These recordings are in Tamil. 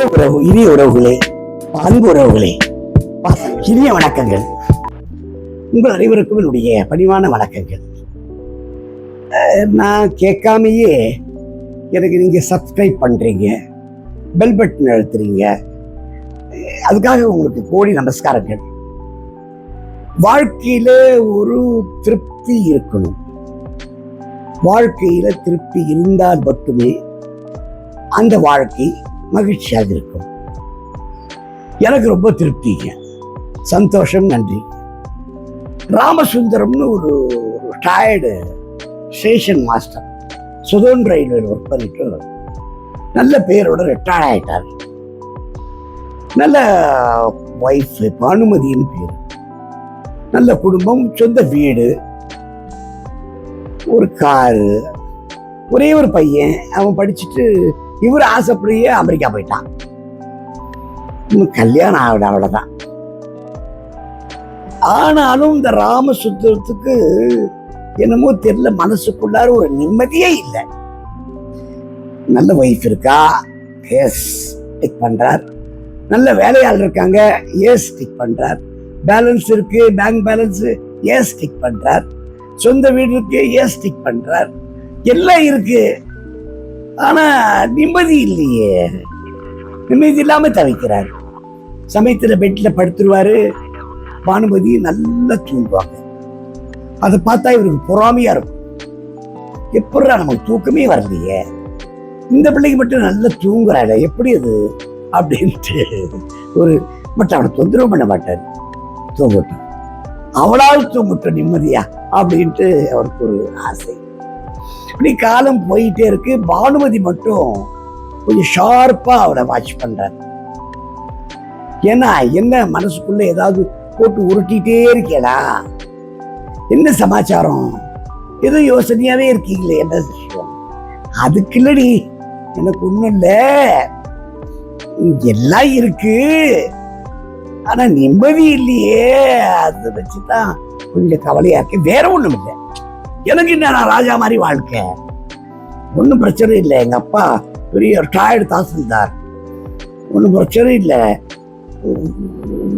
அன்பு உறவு இனிய உறவுகளே அன்பு உறவுகளே இனிய வணக்கங்கள். உங்கள் அனைவருக்கும் என்னுடைய பணிவான வணக்கங்கள். நான் கேட்காமையே எனக்கு நீங்கள் சப்ஸ்கிரைப் பண்ணுறீங்க பெல் பட்டன் அழுத்துறீங்க. அதுக்காக உங்களுக்கு கோடி நமஸ்காரங்கள். வாழ்க்கையில ஒரு திருப்தி இருக்கணும். வாழ்க்கையில திருப்தி இருந்தால் மட்டுமே அந்த வாழ்க்கை மகிழ்ச்சியாக இருக்கும். எனக்கு ரொம்ப திருப்திங்க. சந்தோஷம் நன்றி. ராமசுந்தரம்னு ஒரு டயர்டு ஸ்டேஷன் மாஸ்டர் சுதோன் ரயில்வேல ஒர்க் பண்ணிட்டு நல்ல பேரோட ரிட்டையர் ஆயிட்டார். நல்ல ஒய்ஃப் பானுமதின்னு பேர். நல்ல குடும்பம் சொந்த வீடு ஒரு காரு ஒரே ஒரு பையன் அவன் படிச்சுட்டு இவர் ஆசைப்படியே அமெரிக்கா போயிட்டான். இன்னும் கல்யாணம் ஆகிட அவ்வளோதான் ஆனாலும் இந்த ராமசுத்திரத்துக்கு என்னமோ தெரியல மனசுக்குள்ளார ஒரு நிம்மதியே இல்லை. நல்ல ஒய்ஃப் இருக்கா? எஸ் டிக் பண்றார். நல்ல வேலையாள் இருக்காங்க? எஸ் டிக் பண்றார். பேலன்ஸ் இருக்கு பேங்க் பேலன்ஸ் எஸ் டிக் பண்றார். சொந்த வீடு இருக்கு எஸ் டிக் பண்றார். எல்லாம் இருக்கு. ஆனா நிம்மதி இல்லையே. நிம்மதி இல்லாம தவிக்கிறார். சமயத்துல பெட்ல படுத்துருவாரு. பானுமதி நல்லா தூங்குவாங்க. அதை பார்த்தா இவருக்கு பொறாமையா இருக்கும். எப்படா நமக்கு தூக்கமே வரலையே. இந்த பிள்ளைக்கு மட்டும் நல்லா தூங்குறாள் எப்படி அது? அப்படின்ட்டு ஒரு பட் அவனை தொந்தரவு பண்ண மாட்டார். தூங்கட்டும். அவளால் தூங்கட்டும் நிம்மதியா அப்படின்ட்டு அவருக்கு ஒரு ஆசை. இப்படி காலம் போயிட்டே இருக்கு. பானுமதி மட்டும் கொஞ்சம் ஷார்ப்பா அவரை வாட்ச் பண்றாரு. ஏன்னா என்ன மனசுக்குள்ள ஏதாவது போட்டு உருட்டிட்டே இருக்கேடா? என்ன சமாச்சாரம்? ஏதோ யோசனையாவே இருக்கீங்களே என்ன விஷயம்? அதுக்கு இல்லடி எனக்கு ஒண்ணும் இல்ல. இங்க எல்லாம் இருக்கு. ஆனா நிம்மதி இல்லையே. அதை வச்சுதான் கொஞ்சம் கவலையா இருக்கு. வேற ஒண்ணும் இல்லை. எனக்கு என்ன நான் ராஜா மாதிரி வாழ்க்கை? ஒன்றும் பிரச்சனை இல்லை. எங்கள் அப்பா பெரிய ரிட்டையர்டு தாசில்தார். ஒன்றும் பிரச்சனை இல்லை.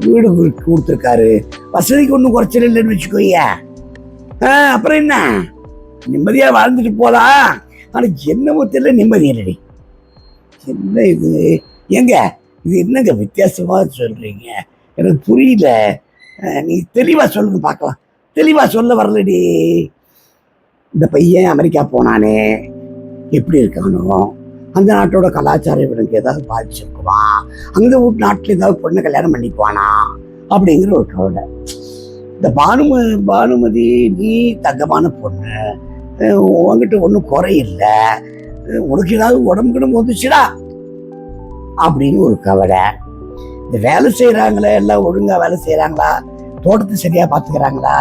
வீடு கொடுத்துருக்காரு. வசதிக்கு ஒன்றும் குறைச்சல் இல்லைன்னு வச்சுக்கோங்க ஆ, அப்புறம் என்ன? நிம்மதியாக வாழ்ந்துட்டு போகலாம் ஆனால் என்னமோ தெரியல நிம்மதி இல்லடி. என்ன இது? ஏங்க இது என்னங்க வித்தியாசமாக சொல்கிறீங்க எனக்கு புரியல. நீ தெளிவாக சொல்லுங்க பார்க்கலாம். தெளிவாக சொல்ல வரலடி. இந்த பையன் அமெரிக்கா போனானே. எப்படி இருக்கானோ. அந்த நாட்டோட கலாச்சாரம் இவனுக்கு ஏதாவது பாதிச்சிருக்குமா? அந்த வீட்டு நாட்டில் ஏதாவது பொண்ணு கல்யாணம் பண்ணிக்குவானா? அப்படிங்கிற ஒரு கவலை. இந்த பானும பானுமதி நீ தங்கமான பொண்ணு. உங்ககிட்ட உன்கிட்ட ஒன்றும் குறையில்லை உனக்கு ஏதாவது உடம்பு கிடம்பு வந்துச்சுடா அப்படின்னு ஒரு கவலை. இந்த வேலை செய்கிறாங்களே எல்லாம் ஒழுங்காக வேலை செய்கிறாங்களா தோட்டத்தை சரியாக பார்த்துக்கிறாங்களா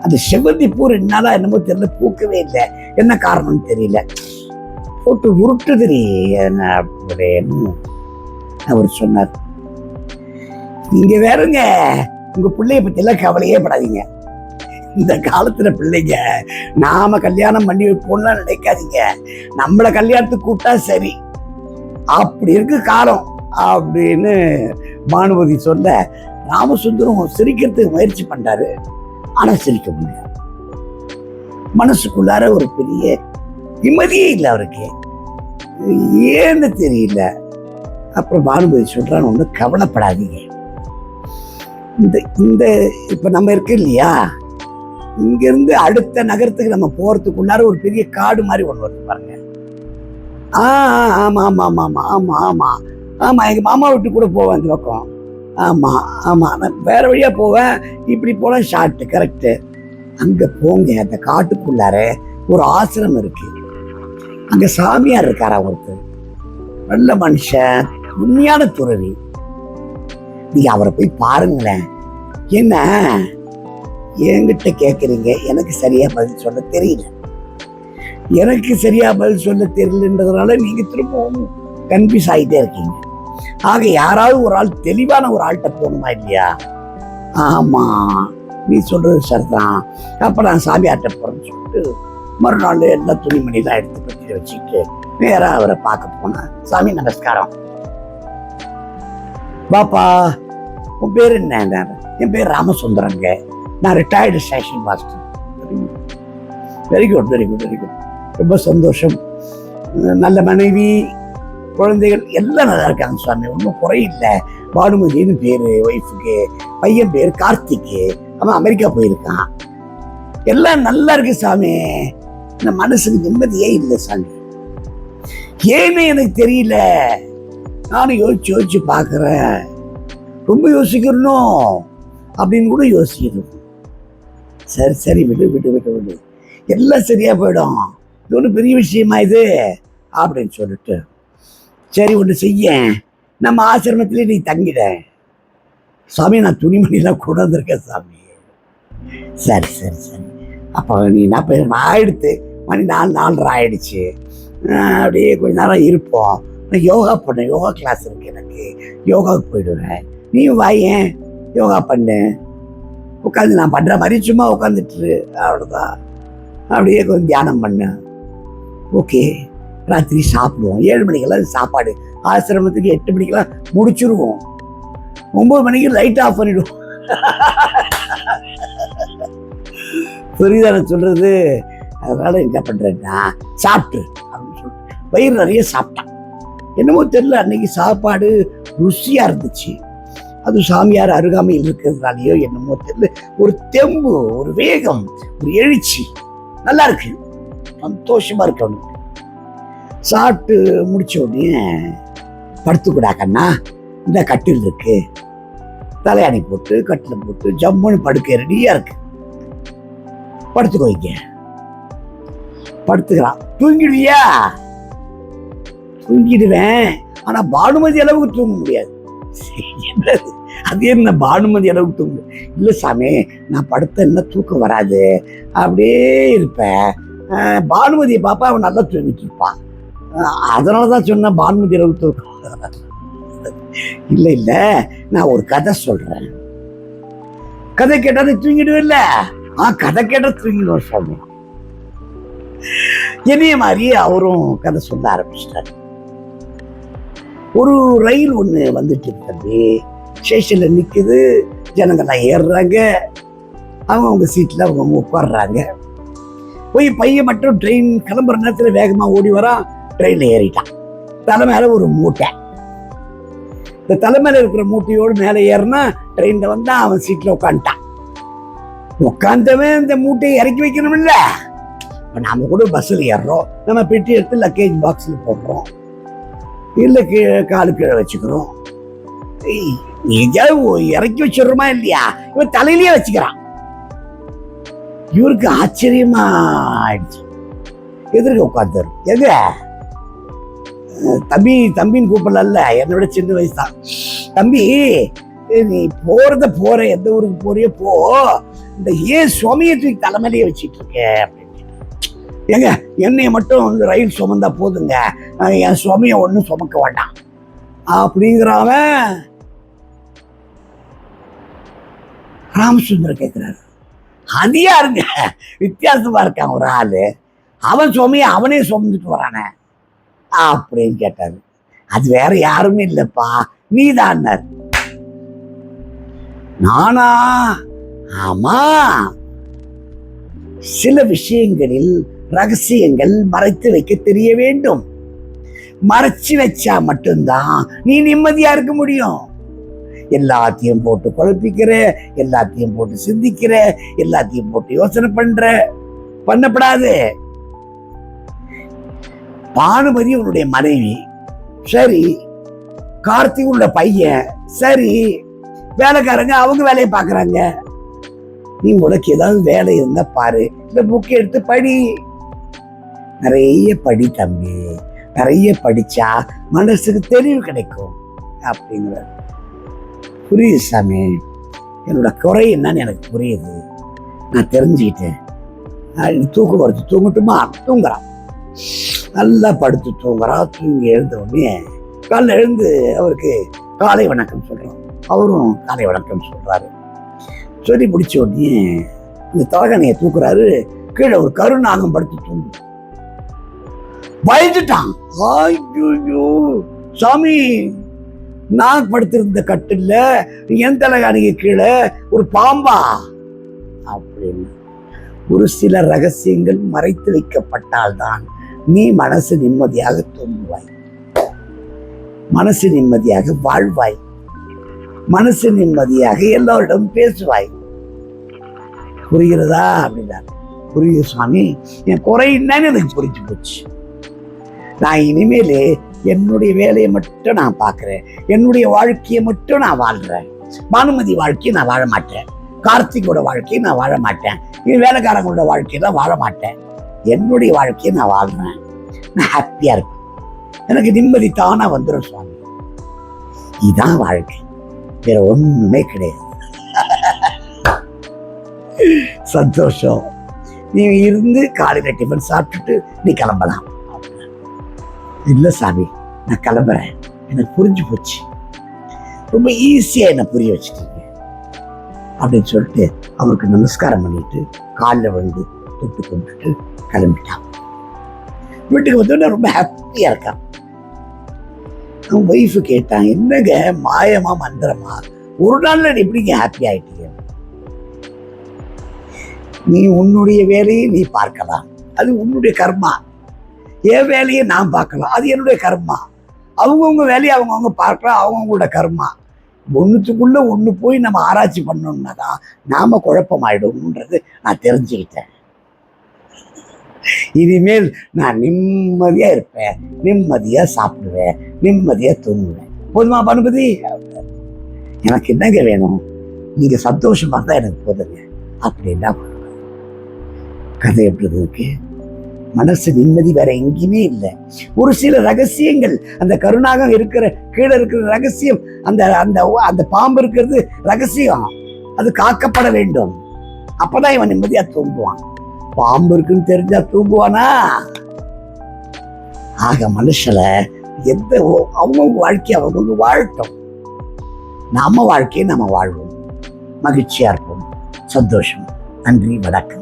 அந்த செவ்வந்தி பூ ரெண்டு நாளாக என்னமோ தெரியல பூக்கவே இல்லை. என்ன காரணம்னு தெரியல. போட்டு உருட்டுதுரி என்ன அவர் சொன்னார். நீங்க வேறுங்க. உங்க பிள்ளைய பற்றிலாம் கவலையே படாதீங்க. இந்த காலத்துல பிள்ளைங்க நாம கல்யாணம் பண்ணி வைப்போம்லாம் நினைக்காதீங்க. நம்மளை கல்யாணத்துக்கு கூப்பிட்டா சரி. அப்படி இருக்கு காலம் அப்படின்னு பானுமதி சொல்ல ராமசுந்தரம் சிரிக்கிறதுக்கு முயற்சி பண்றாரு. ஆனா சிரிக்க முடியாது. மனசுக்குள்ளார ஒரு பெரிய நிம்மதியே இல்லை அவருக்கு. ஏன்னு தெரியல. அப்புறம் பானுமதி சொல்றான்னு ஒன்றும் கவலைப்படாதீங்க. இந்த இந்த இப்போ நம்ம இருக்கு இல்லையா? இங்கேருந்து அடுத்த நகரத்துக்கு நம்ம போகிறதுக்குள்ளார ஒரு பெரிய காடு மாதிரி ஒன்று வருது பாருங்க. ஆ ஆ, ஆமாம் ஆமா ஆமா ஆமா ஆமா. எங்கள் மாமா விட்டு கூட போவேன் அந்த பக்கம். ஆமாம் ஆமாம் நான் வேறு வழியாக போவேன். இப்படி போனால் ஷார்ட்டு கரெக்டு அங்கே போங்க அந்த காட்டுக்குள்ளார ஒரு ஆசிரமம் இருக்கு. அங்கே சாமியார் இருக்காரா ஒருத்தர்? நல்ல மனுஷன் உண்மையான துறவி. நீங்கள் அவரை போய் பாருங்களேன். என்ன? என்கிட்ட கேட்குறீங்க எனக்கு சரியாக பதில் சொல்ல தெரியல. எனக்கு சரியாக பதில் சொல்ல தெரியலன்றதுனால நீங்கள் திரும்பவும் கன்ஃபியூஸ் ஆகிட்டே இருக்கீங்க. ஆக யாராவது ஒரு ஆள் தெளிவான ஒரு ஆள்கிட்ட போகணுமா இல்லையா? ஆமா. நீ சொல்றது சரிதான். அப்ப நான் சாமியார்கிட்ட போறேன்னு சொல்லிட்டு மறுநாள் எல்லா துணிமணிலாம் எடுத்து பெட்டியில் வச்சுக்கிட்டு நேராக அவரை பார்க்க போனேன். சாமி நமஸ்காரம். பாப்பா உன் பேர் என்ன? என் பேர் ராமசுந்தரங்க. நான் retired station master very good very good very good ரொம்ப சந்தோஷம். நல்ல மனைவி. குழந்தைகள் எல்லாம் நல்லா இருக்காங்க சுவாமி. ஒன்றும் குறையில்லை. பானுமதினு பேர் ஒய்ஃபுக்கு பையன் பேர் கார்த்திக்கு. அவன் அமெரிக்கா போயிருக்கான். எல்லாம் நல்லா இருக்கு சாமி. இந்த மனசுக்கு நிம்மதியே இல்லை சாமி. ஏன்னு எனக்கு தெரியல. நானும் யோசிச்சு யோசிச்சு பார்க்குறேன். ரொம்ப யோசிக்கிறணும் அப்படின்னு கூட யோசிக்கணும். சரி சரி விடு விடு விடு விடு. எல்லாம் சரியா போயிடும். இது ஒன்றும் பெரிய விஷயமா இது? அப்படின்னு சொல்லிட்டு சரி ஒன்று செய்ய. நம்ம ஆசிரமத்திலே நீ தங்கிட. சாமி நான் துணிமணிலாம் கொண்டு வந்திருக்கேன் சாமி. சரி சரி சரி. அப்போ நீ என்ன பண்ண? ஆயிடுத்து மணி நாலு நாலரை ஆயிடுச்சு. அப்படியே கொஞ்ச நேரம் இருப்போம். நான் யோகா பண்ணேன் யோகா கிளாஸ் இருக்கு எனக்கு. யோகாவுக்கு போயிடுவேன் நீயும் வாயேன் யோகா பண்ணு. உட்காந்து நான் பண்ணுற மாதிரி சும்மா உட்காந்துட்டு அவ்வளோதான் அப்படியே கொஞ்சம் தியானம் பண்ணு. ஓகே. ராத்திரி சாப்பிடுவோம். ஏழு மணிக்கெல்லாம் சாப்பாடு. ஆசிரமத்துக்கு எட்டு மணிக்கெல்லாம் முடிச்சிருவோம். ஒன்பது மணிக்கு லைட் ஆஃப் பண்ணிடுவோம். புரியுதா நான் சொல்றது? அதனால என்ன பண்றேன்னா சாப்பிட்டு அப்படின்னு சொல்லிட்டு. வயிறு நிறைய சாப்பிட்டான். என்னமோ தெரியல அன்னைக்கு சாப்பாடு ருசியா இருந்துச்சு. அது சாமியார் அருகாமையில் இருக்கிறதுனாலயோ என்னமோ தெரியல. ஒரு தெம்பு ஒரு வேகம் ஒரு எழுச்சி. நல்லா இருக்கு. சந்தோஷமா இருக்கணும். சாப்பிட்டு முடிச்ச உடனே படுத்துக்கூடா கண்ணா. இந்த கட்டில் இருக்கு. தலையாணி போட்டு கட்டில் போட்டு ஜம்முன்னு படுக்க ரெடியாக இருக்கு. படுத்துக்கோங்க படுத்துக்கிறான் தூங்கிடுவியா? தூங்கிடுவேன். ஆனால் பானுமதி அளவுக்கு தூங்க முடியாது. என்னது? அது என்ன பானுமதி அளவுக்கு தூங்க இல்லை சாமி நான் படுத்த என்ன தூக்கம் வராது. அப்படியே இருப்பேன். பானுமதியை பாப்பா அவன் நல்லா தூங்கிட்டு இருப்பான். அதனால தான் சொன்னேன் பான்மதி ரவுத்தூர் இல்லை இல்லை நான் ஒரு கதை சொல்கிறேன் கதை கேட்டால் நீ ஆ கதை கேட்டால் தூங்கிடுவோம் சாமி என்னைய மாதிரி அவரும் கதை சொல்ல ஆரம்பிச்சிட்டாரு. ஒரு ரயில் ஒன்று வந்துட்டு இருக்கு தம்பி. ஸ்டேஷன்ல நிக்குது ஜனங்கள்லாம் ஏறுறாங்க. அவங்க அவங்க சீட்டில் அவங்க உட்காடுறாங்க போய் பையன் மட்டும் ட்ரெயின் கிளம்புற நேரத்தில் வேகமாக ஓடி வரான். ட்ரெயின்ல ஏறிட்டான். தலை மேல ஒரு மூட்டை. இந்த தலை மேல இருக்கிற மூட்டையோடு மேலே ஏறினா ட்ரெயின்ல வந்தா அவன் சீட்ல உட்காந்துட்டான் உட்காந்தவன் இந்த மூட்டையை இறக்கி வைக்கணும் இல்ல இப்போ நாம கூட பஸ்ஸில் ஏறுறோம். நம்ம பெட்டி எடுத்து லக்கேஜ் பாக்ஸில் போடுறோம். இல்லை கீழே காலு கீழே வச்சுக்கிறோம். எங்கேயாவது இறக்கி வச்சிடுறோமா இல்லையா? இவன் தலையிலேயே வச்சுக்கிறான். இவருக்கு ஆச்சரியமா ஆயிடுச்சு. எதிர்க்க உட்காந்துரு எங்க? தம்பி தம்பின்னு கூப்பிடல என்னோட சின்ன வயசு தான் தம்பி நீ போறத போற எந்த ஊருக்கு போறியோ போ. இந்த ஏன் சுவாமியை தூக்கி தலைமையிலேயே வச்சிட்டு இருக்க அப்படின்னு. ஏங்க என்னைய மட்டும் வந்து ரயில் சுமந்தா போதுங்க. என் சுவாமியை ஒன்றும் சுமக்க வேண்டாம். அப்படிங்கிறவன் ராமசுந்தர கேட்குறாரு அது யாருங்க? வித்தியாசமா இருக்கான் ஒரு ஆளு. அவன் சுவாமியை அவனே சுமந்துட்டு வரானே. அப்படின்னு கேட்டாரு. அது வேற யாருமே இல்லப்பா தான் நானா? ஆமா. சில விஷயங்களில் ரகசியங்கள் மறைத்து வைக்க தெரிய வேண்டும். மறைச்சு வச்சா மட்டும்தான் நீ நிம்மதியா இருக்க முடியும். எல்லாத்தையும் போட்டு குழப்பிக்கிற எல்லாத்தையும் போட்டு சிந்திக்கிற எல்லாத்தையும் போட்டு யோசனை பண்ற. பண்ணப்படாது. பானுமதி உன்னுடைய மனைவி. சரி கார்த்திக் பையன். சரி வேலைக்காரங்க அவங்க வேலையை பார்க்குறாங்க. நீ உனக்கு ஏதாவது வேலை இருந்தா பாரு. இந்த புக் எடுத்து படி. நிறைய படி தம்பி. நிறைய படிச்சா மனசுக்கு தெளிவு கிடைக்கும். அப்படிங்கிற புரியுது சாமி? என்னோட குறை என்னன்னு எனக்கு புரியுது. நான் தெரிஞ்சுக்கிட்டேன். நான் தூக்கம் வருது. தூங்கட்டுமா? தூங்குறான் நல்லா படுத்து தூங்குறா. தூங்கி எழுந்த உடனே காலைல எழுந்து அவருக்கு காலை வணக்கம் சொல்கிறோம் அவரும் காலை வணக்கம் சொல்றாரு. சொல்லி முடிச்ச உடனே இந்த தலகணையை தூக்குறாரு. கீழே ஒரு கருநாகம் படுத்து தூங்கும் பயந்துட்டான். ஐயோ சாமி நான் படுத்திருந்த கட்டில் என் தலைகாணிக்கு கீழே ஒரு பாம்பா அப்படின்னு ஒரு சில ரகசியங்கள் மறைத்து வைக்கப்பட்டால்தான் நீ மனசு நிம்மதியாக தூங்குவாய். மனசு நிம்மதியாக வாழ்வாய். மனசு நிம்மதியாக எல்லோரிடம் பேசுவாய். புரிகிறதா அப்படின்னா புரியுது சுவாமி. என் குறை என்னன்னு எனக்கு புரிஞ்சு போச்சு. நான் இனிமேலே என்னுடைய வேலையை மட்டும் நான் பார்க்குறேன். என்னுடைய வாழ்க்கையை மட்டும் நான் வாழ்கிறேன் பானுமதி வாழ்க்கையை நான் வாழ மாட்டேன். கார்த்திகோட வாழ்க்கையை நான் வாழ மாட்டேன். என் வேலைக்காரங்களோட வாழ்க்கையை தான் வாழ மாட்டேன். என்னுடைய வாழ்க்கையை நான் வாழ்றேன். நான் ஹாப்பியா இருப்பேன் எனக்கு நிம்மதி தானா வந்துடும் சுவாமி. இதுதான் வாழ்க்கை. வேற ஒண்ணுமே கிடையாது. சந்தோஷம். நீ இருந்து காலையில டிஃபன் சாப்பிட்டுட்டு நீ கிளம்பலாம். இல்லை சாமி நான் கிளம்புறேன். எனக்கு புரிஞ்சு போச்சு. ரொம்ப ஈஸியா என்ன புரிய வச்சுட்டீங்க. அப்படின்னு சொல்லிட்டு அவருக்கு நமஸ்காரம் பண்ணிட்டு காலில் வந்து தொட்டு கும்பிட்டுட்டு கிளம்பிட்டான். வீட்டுக்கு வந்தோடனே ரொம்ப ஹாப்பியா இருக்கான். அவன் ஒய்ஃபு கேட்டான் என்னங்க மாயமா மந்திரமா? ஒரு நாள்ல நீ எப்படிங்க ஹாப்பி ஆயிட்டீங்க? நீ உன்னுடைய வேலையை நீ பார்க்கலாம். அது உன்னுடைய கர்மா. என் வேலையை நான் பார்க்கலாம். அது என்னுடைய கர்மா. அவங்கவுங்க வேலையை அவங்கவுங்க பார்க்கலாம். அவங்கவுங்களோட கர்மா. ஒன்றுத்துக்குள்ளே ஒன்று போய் நம்ம ஆராய்ச்சி பண்ணோம்னா தான் நாம குழப்பமாயிடும்ன்றது நான் தெரிஞ்சுக்கிட்டேன். இனிமேல் நான் நிம்மதியா இருப்பேன். நிம்மதியா சாப்பிடுவேன். நிம்மதியா தூங்குவேன். போதுமா பனுபதி எனக்கு என்னங்க வேணும்? நீங்கள் சந்தோஷமாக தான் எனக்கு போதுங்க. அப்படின்னா கதை எப்படி இருக்கு? மனசு நிம்மதி வேற எங்கேயுமே இல்லை. ஒரு சில ரகசியங்கள் அந்த கருணாகம் இருக்கிற கீழே இருக்கிற ரகசியம் அந்த அந்த அந்த பாம்பு இருக்கிறது ரகசியம். அது காக்கப்பட வேண்டும். அப்பதான் இவன் நிம்மதியா தூங்குவான். பாம்பு இருக்குன்னு தெரிஞ்சா தூங்குவானா? ஆக மனுஷல எந்த அவங்கவுங்க அவங்கவங்க வாழ்க்கையை அவங்கவுங்க வாழட்டும். நாம வாழ்க்கையை நாம வாழ்வோம். மகிழ்ச்சியா இருப்போம். சந்தோஷம். நன்றி வணக்கம்.